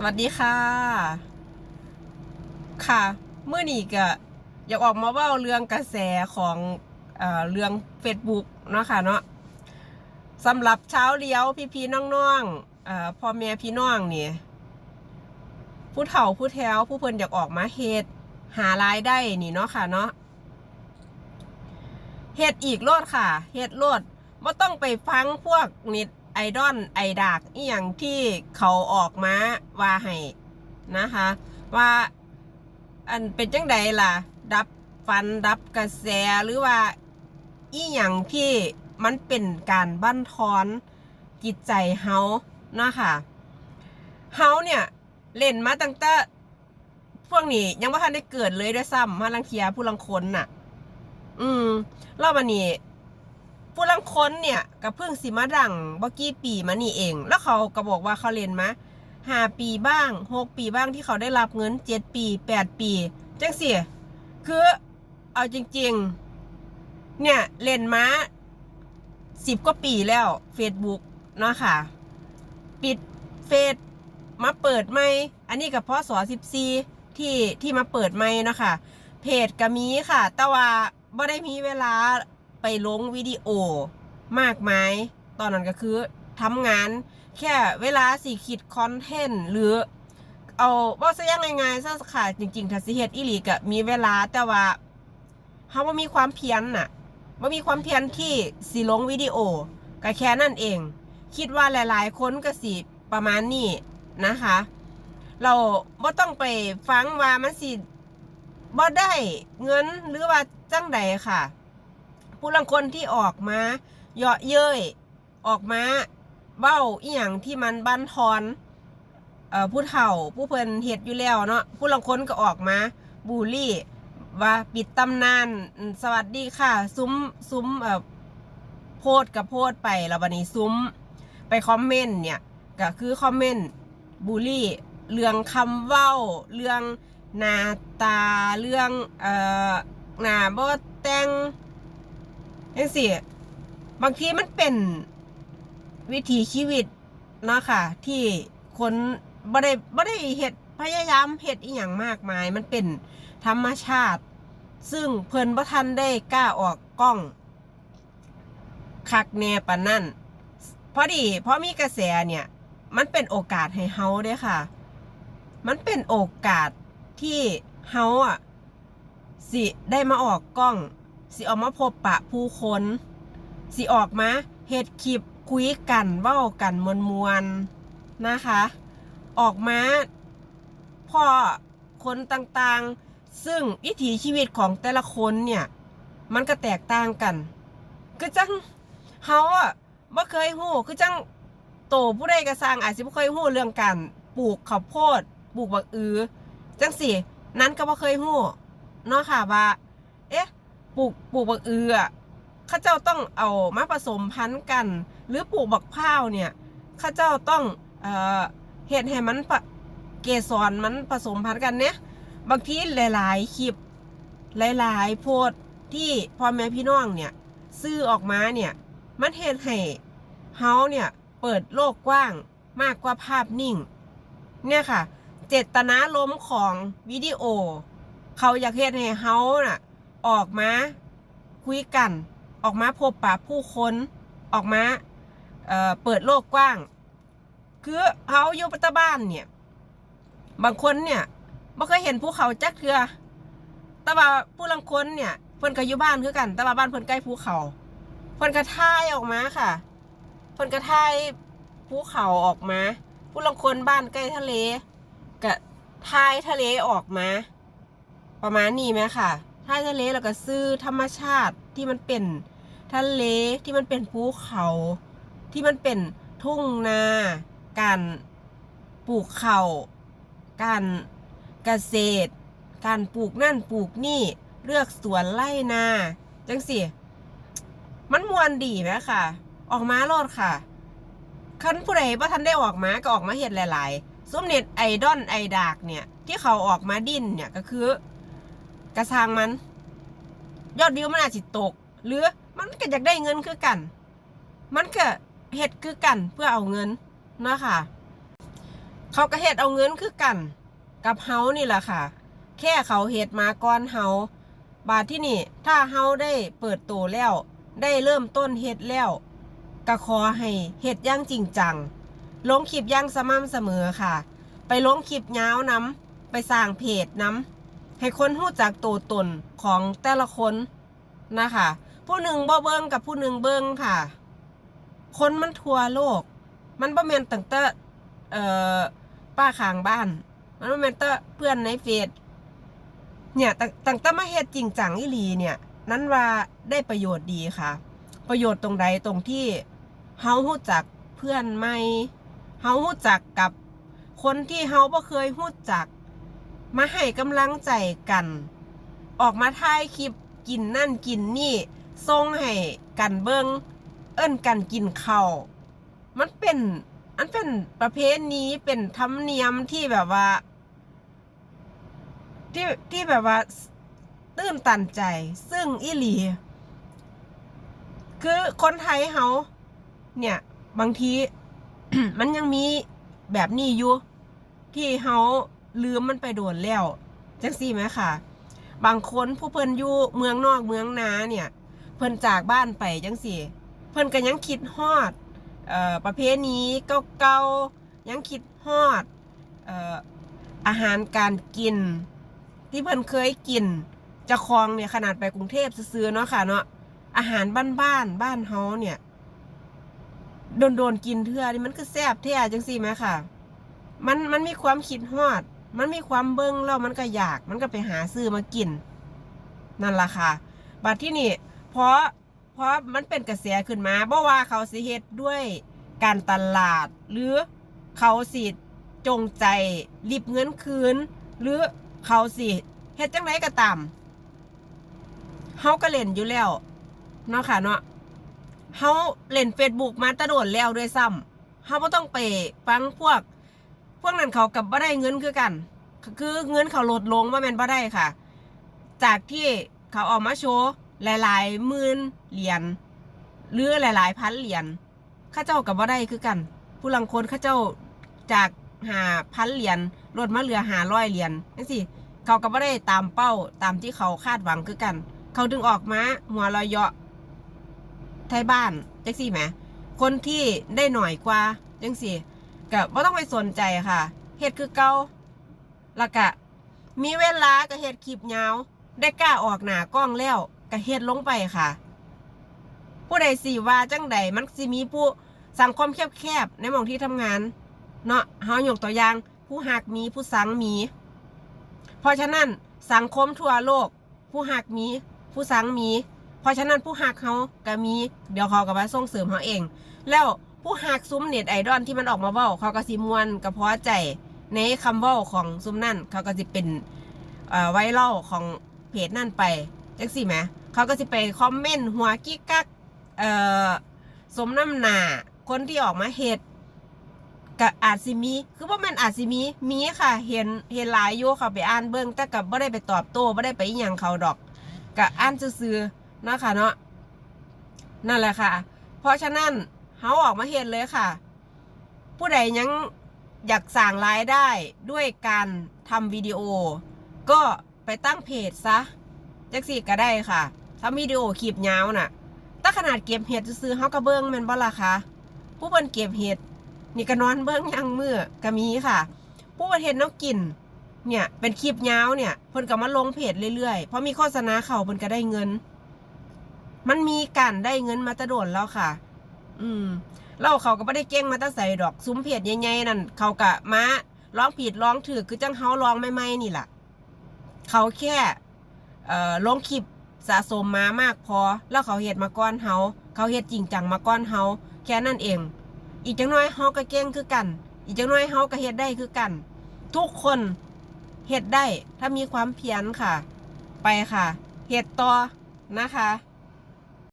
สวัสดีค่ะ ค่ะเมื่อนี้ก็อยากออกมาเว่าเรื่องกระแสของเอ่อเรื่อง Facebook เนาะค่ะเนาะสำหรับเช้าเลี้ยวพี่ๆน้องๆอ่อพ่อแม่พี่น้องนี่ผู้เฒ่าผู้แถวผู้เพิ่นอยากออกมาเฮ็ดหารายได้นี่เนาะค่ะเนาะเฮ็ดอีกโลดค่ะเฮ็ดโลดบ่ต้องไปฟังพวกนิด ไอดอลไอดากอีหยังที่เขาออกมาว่าให้นะคะ ว่าอันเป็นจังใดล่ะ ดับฟันดับกระแสหรือว่าอีหยังที่มันเป็นการบั่นทอนจิตใจเฮาเนาะค่ะเฮาเนี่ย เล่นมาตั้งแต่พวกนี้ยังไม่ทันได้เกิดเลยด้วยซ้ำมาลังเทียผู้ลังคนน่ะ อืมรอบอันนี้ ผู้ลังคนเนี่ยกับเพิ่งสิมาดังบ่กี่ปีมานี่เอง แล้วเขาก็บอกว่าเขาเรียนมาห้าปีบ้างหกปีบ้างที่เขาได้รับเงินเจ็ดปีแปดปีจังสิคือเอาจริง ๆ เนี่ยเล่นมาสิบกว่าปีแล้ว Facebook เนาะค่ะ ปิดเฟซมาเปิดไม่ อันนี้กับพ่อสอสิบซีที่ที่มาเปิดไม่เนาะค่ะ เพจก็มีค่ะ แต่ว่าบ่ได้มีเวลา ไปลงวิดีโอมากมาย ตอนนั้นก็คือทำงาน แค่เวลาสิคิดคอนเทนต์หรือ เอาว่าซะยังไงๆซะค่ะจริงๆถ้าสิเฮ็ดอีหลีก็มีเวลาแต่ว่าเฮาบ่มีความเพียรน่ะบ่มีความเพียรที่สิลงวิดีโอก็แค่นั่นเอง คิดว่าหลายๆ คนก็สิประมาณนี้นะคะ เราบ่ต้องไปฟังว่ามันสิบ่ได้เงินหรือว่าจังใดค่ะ ผู้ลังคนที่ออกมาเยาะเย้ยออกมาเบ้าอีหยังที่มันบันทอนเอ่อผู้เฒ่าผู้เพิ่นเฮ็ดอยู่แล้วเนาะผู้ลังคนก็ออกมาบูลลี่ว่าปิดตำนานสวัสดีค่ะ ซุ้มซุ้มเอ่อโพดกับโพดไปแล้ววันนี้ซุ้มไปคอมเมนต์เนี่ยก็คือคอมเมนต์บูลลี่เรื่องคำเว้า เรื่องหน้าตาเรื่องเอ่อหน้าบ่แต่ง จังซี่บางทีมันเป็นวิถีชีวิตเนาะค่ะ ที่คนบ่ได้บ่ได้เฮ็ดพยายามเฮ็ดอีหยังมากมาย มันเป็นธรรมชาติ ซึ่งเพิ่นบ่ทันได้กล้าออกกล้อง คักแน่ปานนั่นพอดีพอมีกระแสเนี่ย มันเป็นโอกาสให้เฮาด้วยค่ะ มันเป็นโอกาสที่เฮาอะสิได้มาออกกล้อง สิออกมาพบปะผู้คนสิออกมาเฮ็ดคลิปคุยกันเว้ากันมวลมวลนะคะ ออกมาพ่อคนต่างๆ ซึ่งวิถีชีวิตของแต่ละคนเนี่ย มันก็แตกต่างกัน คือจังเฮาอะบ่เคยฮู้คือจังโตผู้ใดก็สร้างอาจสิบ่เคยฮู้เรื่องการปลูกข้าวโพด ปลูกบักอือ จังสินั้นก็บ่เคยฮู้เนาะค่ะว่าเอ๊ะ ปลูกปลูกบักอืออะข้าเจ้าต้องเอามาผสมพันธุ์กัน หรือปลูกบักพร้าวเนี่ยข้าเจ้าต้องเอ่อเฮ็ดให้มันเกสรมันผสมพันธุ์กันเนี่ยบางทีหลาย ๆคลิปหลาย ๆ โพสที่พ่อแม่พี่น้องเนี่ยซื้อออกมาเนี่ยมันเฮ็ดให้เฮาเนี่ยเปิดโลกกว้างมากกว่าภาพนิ่ง เนี่ยค่ะ เจตนาล้มของวิดีโอ เขาอยากเฮ็ดให้เฮาน่ะ ออกมาคุยกัน ออกมาพบปะผู้คนออกมาเเปิดโลกกว้าง คือเฮาอยู่ปัตตบ้านเนี่ย บางคนเนี่ยบ่เคยเห็นภูเขาจักเทือแต่ว่าผู้ลังคนเนี่ยเพิ่นก็อยู่บ้านคือกัน แต่ว่าบ้านเพิ่นใกล้ภูเขา เพิ่นก็ถ่ายออกมาค่ะ เพิ่นก็ถ่ายภูเขาออกมา ผู้ลังคนบ้านใกล้ทะเลก็ถ่ายทะเลออกมา ประมาณนี้ไหมค่ะ ถ่ายทะเลแล้วก็ซื้อธรรมชาติที่มันเป็นทะเลที่มันเป็นภูเขา ที่มันเป็นทุ่งนา การปลูกเขาการเกษตร การปลูกนั่นปลูกนี่เลือกสวนไร่นาจังสิมันมวนดีไหมค่ะ ออกมาโลดค่ะคันผู้ใดว่าท่านได้ออกมาก็ออกมาเห็ดหลายๆส้มเน็ตไอดอลไอดากเนี่ย ที่เขาออกมาดิ้นเนี่ยก็คือ กระซังมัน ยอดวิวมันอาจจะตก หรือมันก็อยากได้เงินคือกัน มันก็เฮ็ดคือกันเพื่อเอาเงินนะค่ะเขาก็เฮ็ดเอาเงินคือกัน กับเฮานี่แหละค่ะ แค่เขาเฮ็ดมาก่อนเฮาบาดที่นี่ ถ้าเฮาได้เปิดตัวแล้ว ได้เริ่มต้นเฮ็ดแล้วก็ขอให้เฮ็ดอย่างจริงจังลงคลิปย่างสม่ำเสมอค่ะ ไปลงคลิปยาวน้ำไปสร้างเพจน้ำ ให้คนรู้จักตัวตนของแต่ละคนนะคะผู้หนึ่งบ่เบิ้งกับผู้หนึ่งเบิ้งค่ะ คนมันทั่วโลก มันบ่แม่นตั้งแต่เอ่อป้าข้างบ้าน มันบ่แม่นแต่เพื่อนในเฟซเนี่ยตั้งแต่มาเฮ็ดจริงจังอีหลีเนี่ย นั้นว่าได้ประโยชน์ดีค่ะ ประโยชน์ตรงใดตรงที่เฮารู้จักเพื่อนใหม่เฮารู้จักกับคนที่เฮาบ่เคยรู้จัก มาให้กำลังใจกัน ออกมาถ่ายคลิปกินนั่นกินนี่ส่งให้กันเบิงเอิ้นกันกินข้าวมันเป็นอันเป็นประเพณีเป็นธรรมเนียมที่แบบว่า ที่ที่แบบว่าตื้นตันใจ ซึ่งอีหลี คือคนไทยเฮาเนี่ย บางที มันยังมีแบบนี้อยู่ที่เฮา ลืมมันไปโดนแล้วจังซี่ไหมค่ะ บางคนผู้เพิ่นอยู่เมืองนอกเมืองนาเนี่ย เพิ่นจากบ้านไปจังซี่เพิ่นก็ยังคิดฮอดออประเพณีเก่าๆยังคิดฮอดอออาหารการกิน ที่เพิ่นเคยกินจะคลองเนี่ยขนาดไปกรุงเทพซื้อเนาะค่ะเนาะอาหารบ้านบ้านๆบ้านเฮาเนี่ยโดนโดนๆกินเทื่อนี่มันก็แซ่บแท้จังซี่ไหมค่ะ มันมันมีความคิดฮอด มันมีความเบิ่งแล้วมันก็อยาก มันก็ไปหาซื้อมากิน นั่นล่ะค่ะ บัดที่นี่เพราะเพราะมันเป็นกระแสขึ้นมาบ่ว่าเขาสิเฮ็ดด้วยการตลาด หรือเขาสิจงใจรีบเงินคืน หรือเขาสิเฮ็ดจังไดก็ตามเฮาก็เล่นอยู่แล้วเนาะค่ะเนาะเฮาเล่น Facebook มาตะโดดแล้วด้วยซ้ำเฮาบ่ต้องไปฟังพวก พวกนั้นเขากับบ่ได้เงินคือกัน คือเงินเขาลดลงว่าแม่นบ่ได้ค่ะ จากที่เขาออกมาโชว์หลายๆหมื่นเหรียญหรือหลาย ๆ พันเหรียญข้าเจ้ากับบ่ได้คือกัน ผู้ลังคนข้าเจ้าจากหาพันเหรียญลดมาเหลือหาร้อยเหรียญนั่นสิเขาก็บ่ได้ตามเป้าตามที่เขาคาดหวังคือกัน เขาดึงออกมาหัวเราะเยาะไทยบ้านจังสี่ไหมคนที่ได้หน่อยกว่าจังสี่ ก็บ่ต้องไปสนใจค่ะเฮ็ดคือเก่าล้วก็มีเวลาก็เฮ็ดคลิปยาว ได้กล้าออกหน้ากล้องแล้วก็เฮ็ดลงไปค่ะ ผู้ใดสิว่าจังใดมันสิมีผู้สังคมแคบๆในหม่องที่ทำงาน เนาะเฮายกตัวอย่างผู้หักมีผู้สังมี เพราะฉะนั้นสังคมทั่วโลก ผู้หักมี ผู้สังมี เพราะฉะนั้นผู้หักเขาก็มี เดี๋ยวเขาก็มาส่งเสริมเขาเอง แล้ว ผู้หักซุ้มเน็ตไอดอลที่มันออกมาเว้าเขาก็สิมวนกระเพาะใจในคำเว้าของซุ้มนั่นเขาก็สิเป็นไวรัลของเพจนั่นไปจังสิแหมเขาก็สิไปคอมเมนต์หัวกิ๊กกักเอ่อสมน้ำหนาคนที่ออกมาเฮ็ดกับอาจสิมี คือว่ามันอาจสิมี มีค่ะ เห็นเห็นหลายอยู่เขาไปอ่านเบิ่งแต่กับไม่ได้ไปตอบโต้ไม่ได้ไปย่งเขาดอกกับอ่านซื่อๆนะคะเนาะนั่นแหละค่ะ เพราะฉะนั้น เขาออกมาเห็นเลยค่ะ ผู้ใดยังอยากสั่งรายได้ด้วยการทำวิดีโอ ก็ไปตั้งเพจซะจักสี่ก็ได้ค่ะทำวิดีโอคลิปยาวน่ะถ้าขนาดเก็บเห็ดซื้อเขาก็เบิ้องม่นบ่ล่ะคะผู้เพิ่นเก็บเห็ดนี่ก็นอนเบิ้องยังมือก็มีค่ะ ผู้ประเทศนกกินเนี่ยเป็นคลิปยาวเนี่ยเพิ่นก็มาลงเพจเรื่อยๆเพราะมีโฆษณาเขาเพิ่นก็ได้เงิน มันมีการได้เงินมาตะโดนแล้วค่ะ อืมแล้วเขาก็ไม่ได้เก่งมาตั้งใส่ดอกซุ้มเพจใหญ่ๆนั่นเขากะมาร้องผิดร้องถือคือจังเฮาร้องไม่ไม่นี่แหละเขาแค่เอ่อลงคลิปสะสมมามากพอ แล้วเขาเฮ็ดมาก้อนเฮาเขาเฮ็ดจริงจังมาก้อนเฮาแค่นั้นเอง อีกจังน้อยเฮาก็เก่งคือกัน อีกจังน้อยเฮาก็เฮ็ดได้คือกัน ทุกคนเฮ็ดได้ถ้ามีความเพียรค่ะ ไปค่ะเฮ็ดต่อนะคะ